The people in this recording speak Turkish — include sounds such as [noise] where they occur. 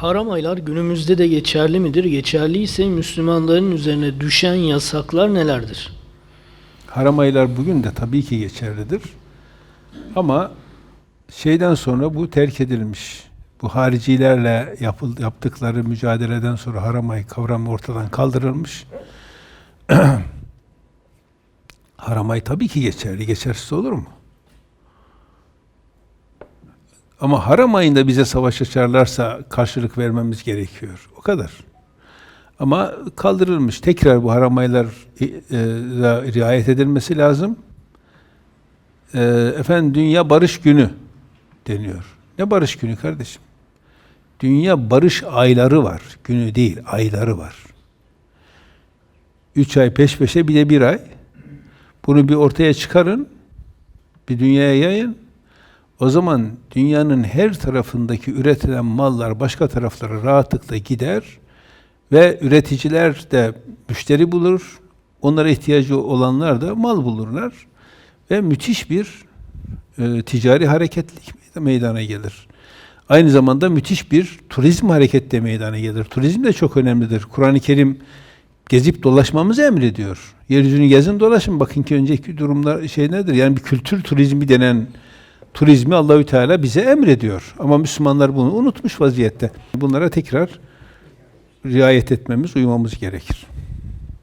Haram aylar günümüzde de geçerli midir? Geçerliyse Müslümanların üzerine düşen yasaklar nelerdir? Haram aylar bugün de tabii ki geçerlidir. Ama şeyden sonra bu terk edilmiş. Bu haricilerle yapıl, yaptıkları mücadeleden sonra haram ay kavramı ortadan kaldırılmış. [clears throat] haram ay tabii ki geçerli. Geçersiz olur mu? Ama haram ayında bize savaş açarlarsa karşılık vermemiz gerekiyor. O kadar. Ama kaldırılmış. Tekrar bu haram aylar e, e, riayet edilmesi lazım. E, efendim Dünya Barış Günü deniyor. Ne barış günü kardeşim? Dünya barış ayları var. Günü değil, ayları var. Üç ay peş peşe bir de bir ay. Bunu bir ortaya çıkarın. Bir dünyaya yayın. O zaman dünyanın her tarafındaki üretilen mallar başka taraflara rahatlıkla gider ve üreticiler de müşteri bulur. Onlara ihtiyacı olanlar da mal bulurlar ve müthiş bir e, ticari hareketlilik meydana gelir. Aynı zamanda müthiş bir turizm hareketi de meydana gelir. Turizm de çok önemlidir. Kur'an-ı Kerim gezip dolaşmamızı emrediyor. Yeryüzünü gezin dolaşın. Bakın ki önceki durumlar şey nedir? Yani bir kültür turizmi denen turizmi Allahü Teala bize emrediyor. Ama Müslümanlar bunu unutmuş vaziyette. Bunlara tekrar riayet etmemiz, uymamız gerekir.